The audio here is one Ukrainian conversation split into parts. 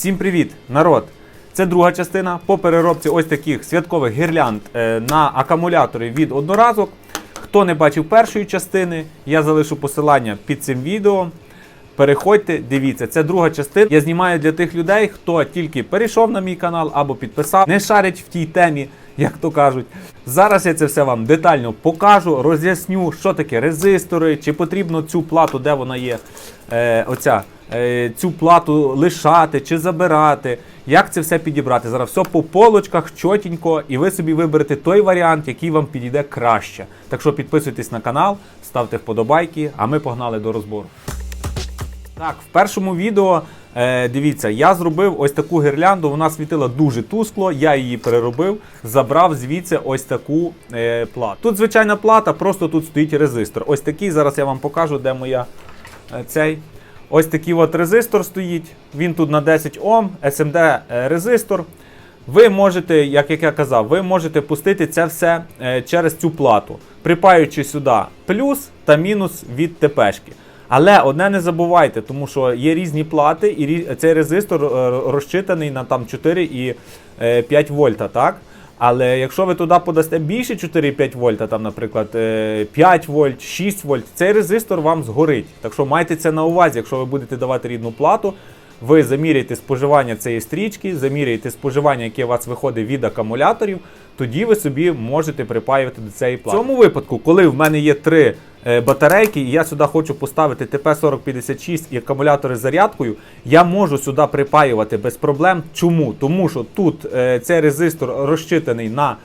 Всім привіт, народ! Це друга частина по переробці ось таких святкових гірлянд е, на акумулятори від одноразок. Хто не бачив першої частини, я залишу посилання під цим відео. Переходьте, дивіться, це друга частина. Я знімаю для тих людей, хто тільки перейшов на мій канал або підписав, не шарить в тій темі, як то кажуть. Зараз я це все вам детально покажу, роз'ясню, що таке резистори, чи потрібно цю плату, де вона є, е, оця, цю плату лишати чи забирати. Як це все підібрати? Зараз все по полочках, чотенько, і ви собі виберете той варіант, який вам підійде краще. Так що підписуйтесь на канал, ставте вподобайки, а ми погнали до розбору. Так, в першому відео е, дивіться, я зробив ось таку гірлянду. Вона світила дуже тускло. Я її переробив, забрав звідси ось таку е, плату. Тут звичайна плата, просто тут стоїть резистор. Ось такий. Зараз я вам покажу, де моя е, цей. Ось такий от резистор стоїть. Він тут на 10 Ом, SMD е, резистор. Ви можете, як, я казав, ви можете пустити це все е, через цю плату, припаючи сюди плюс та мінус від ТПшки. Але одне не забувайте, тому що є різні плати, і цей резистор е, розчитаний на там 4 і е, 5 вольта, так? Але якщо ви туди подасте більше 4-5 вольта, там, наприклад, е, 5 вольт, 6 вольт, цей резистор вам згорить. Так що майте це на увазі, якщо ви будете давати рідну плату, ви заміряєте споживання цієї стрічки, заміряєте споживання, яке у вас виходить від акумуляторів, тоді ви собі можете припаювати до цієї плати. В цьому випадку, коли в мене є три е, батарейки, і я сюди хочу поставити ТП-4056 і акумулятори з зарядкою, я можу сюди припаювати без проблем. Чому? Тому що тут е, цей резистор розчитаний на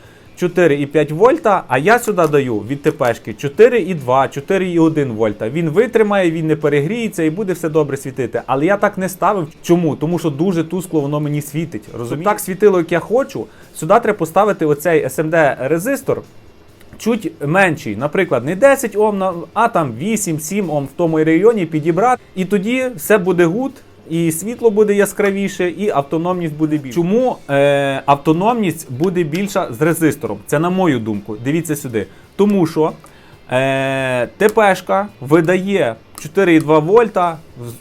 4,5 вольта, а я сюди даю від ТПшки 4,2, 4,1 вольта. Він витримає, він не перегріється і буде все добре світити. Але я так не ставив. Чому? Тому що дуже тускло воно мені світить. Розумієте? Так світило, як я хочу. Сюди треба поставити оцей SMD резистор. Чуть менший, наприклад, не 10 Ом, а там 8-7 Ом в тому районі підібрати, і тоді все буде гуд, і світло буде яскравіше, і автономність буде більша. Чому е, автономність буде більша з резистором? Це на мою думку. Дивіться сюди. Тому що е, ТПшка видає 4,2 вольта,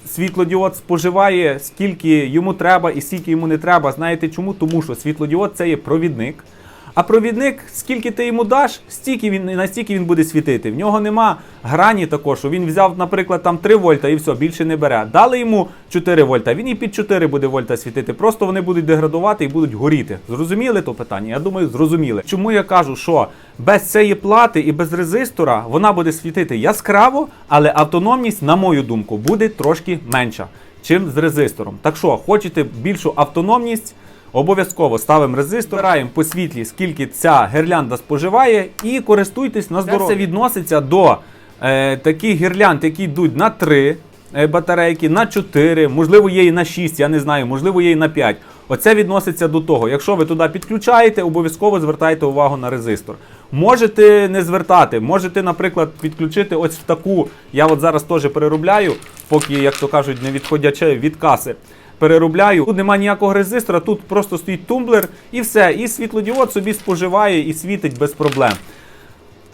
світлодіод споживає скільки йому треба і скільки йому не треба. Знаєте чому? Тому що світлодіод це є провідник. А провідник, скільки ти йому даш, стільки він настільки він буде світити. В нього нема грані також. що Він взяв, наприклад, там 3 вольта і все, більше не бере. Дали йому 4 вольта, він і під 4 буде вольта світити. Просто вони будуть деградувати і будуть горіти. Зрозуміли то питання? Я думаю, зрозуміли. Чому я кажу, що без цієї плати і без резистора вона буде світити яскраво, але автономність, на мою думку, буде трошки менша, чим з резистором. Так що, хочете більшу автономність? Обов'язково ставимо резистор, збираємо по світлі, скільки ця гірлянда споживає, і користуйтесь на здоров'я. Це відноситься до е, таких гірлянд, які йдуть на 3 е, батарейки, на 4, можливо, є і на 6, я не знаю, можливо, є і на 5. Оце відноситься до того. Якщо ви туди підключаєте, обов'язково звертайте увагу на резистор. Можете не звертати, можете, наприклад, підключити ось в таку. Я от зараз теж переробляю, поки, як то кажуть, не відходячи від каси переробляю. Тут немає ніякого резистора, тут просто стоїть тумблер і все. І світлодіод собі споживає і світить без проблем.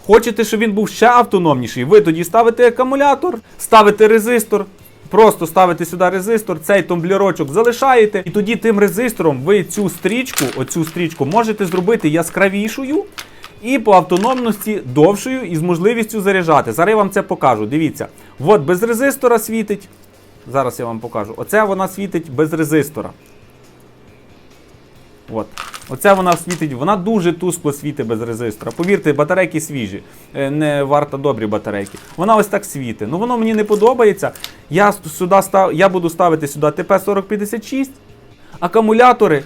Хочете, щоб він був ще автономніший, ви тоді ставите акумулятор, ставите резистор. Просто ставите сюди резистор, цей тумблерочок залишаєте, і тоді тим резистором ви цю стрічку, оцю стрічку можете зробити яскравішою і по автономності довшою і з можливістю заряджати. Зараз я вам це покажу. Дивіться, от без резистора світить. Зараз я вам покажу. Оце вона світить без резистора. От. Оце вона світить, вона дуже тускло світить без резистора. Повірте, батарейки свіжі, е, не варто добрі батарейки. Вона ось так світить. Ну воно мені не подобається. Я, сюди став, я буду ставити сюди ТП-4056, акумулятори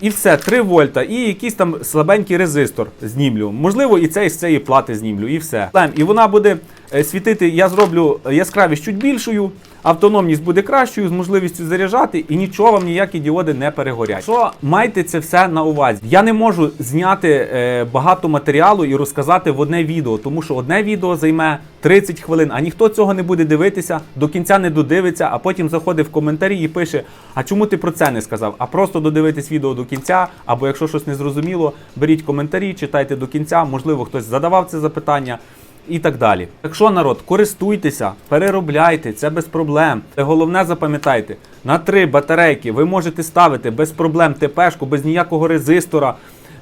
і все, 3 вольта, і якийсь там слабенький резистор знімлю. Можливо, і цей з цієї плати знімлю, і все. І вона буде е, світити, я зроблю яскравість чуть більшою, автономність буде кращою, з можливістю заряджати, і нічого вам ніякі діоди не перегорять. Що майте це все на увазі. Я не можу зняти е, багато матеріалу і розказати в одне відео, тому що одне відео займе 30 хвилин, а ніхто цього не буде дивитися, до кінця не додивиться, а потім заходить в коментарі і пише: А чому ти про це не сказав? А просто додивитись відео до кінця, або якщо щось не зрозуміло, беріть коментарі, читайте до кінця. Можливо, хтось задавав це запитання. І так далі. Якщо народ, користуйтеся, переробляйте, це без проблем. Головне запам'ятайте, на три батарейки ви можете ставити без проблем ТПшку, без ніякого резистора.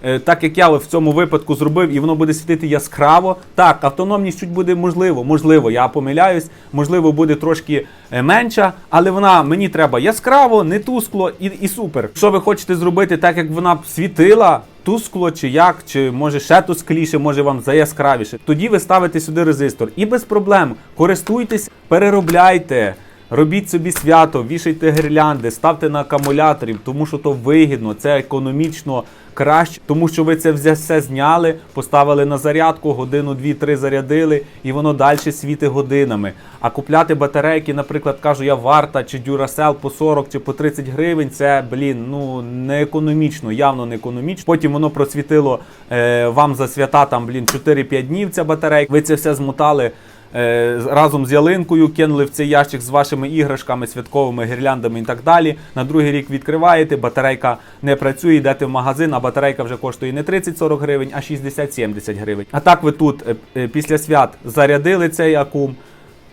Е, Так як я в цьому випадку зробив, і воно буде світити яскраво. Так, автономність чуть буде можливо, можливо, я помиляюсь, можливо, буде трошки е, менша, але вона мені треба яскраво, не тускло і, і супер. Якщо ви хочете зробити так, як вона б світила, тускло чи як, чи може ще тускліше, може вам заяскравіше, тоді ви ставите сюди резистор. І без проблем користуйтесь, переробляйте. Робіть собі свято, вішайте гірлянди, ставте на акумуляторів, тому що то вигідно, це економічно краще, тому що ви це все зняли, поставили на зарядку, годину, дві-три зарядили, і воно далі світить годинами. А купляти батарейки, наприклад, кажу, я варта чи Duracell по 40 чи по 30 гривень, це, блін, ну не економічно, явно не економічно. Потім воно просвітило е, вам за свята там, блін, 4-5 днів ця батарейка. Ви це все змотали. Е, разом з ялинкою кинули в цей ящик з вашими іграшками, святковими гірляндами і так далі. На другий рік відкриваєте, батарейка не працює, йдете в магазин, а батарейка вже коштує не 30-40 гривень, а 60-70 гривень. А так ви тут е, е, після свят зарядили цей акум.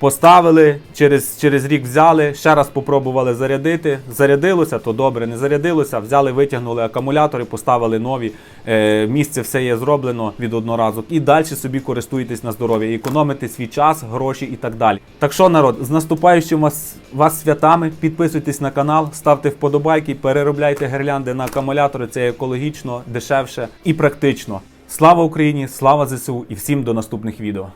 Поставили, через, через рік взяли, ще раз попробували зарядити. Зарядилося, то добре, не зарядилося. Взяли, витягнули акумулятори, поставили нові. Е, місце все є зроблено від одноразок. І далі собі користуєтесь на здоров'я, економите свій час, гроші і так далі. Так що, народ, з наступаючим вас, вас святами, підписуйтесь на канал, ставте вподобайки, переробляйте гірлянди на акумулятори. Це екологічно, дешевше і практично. Слава Україні! Слава ЗСУ і всім до наступних відео.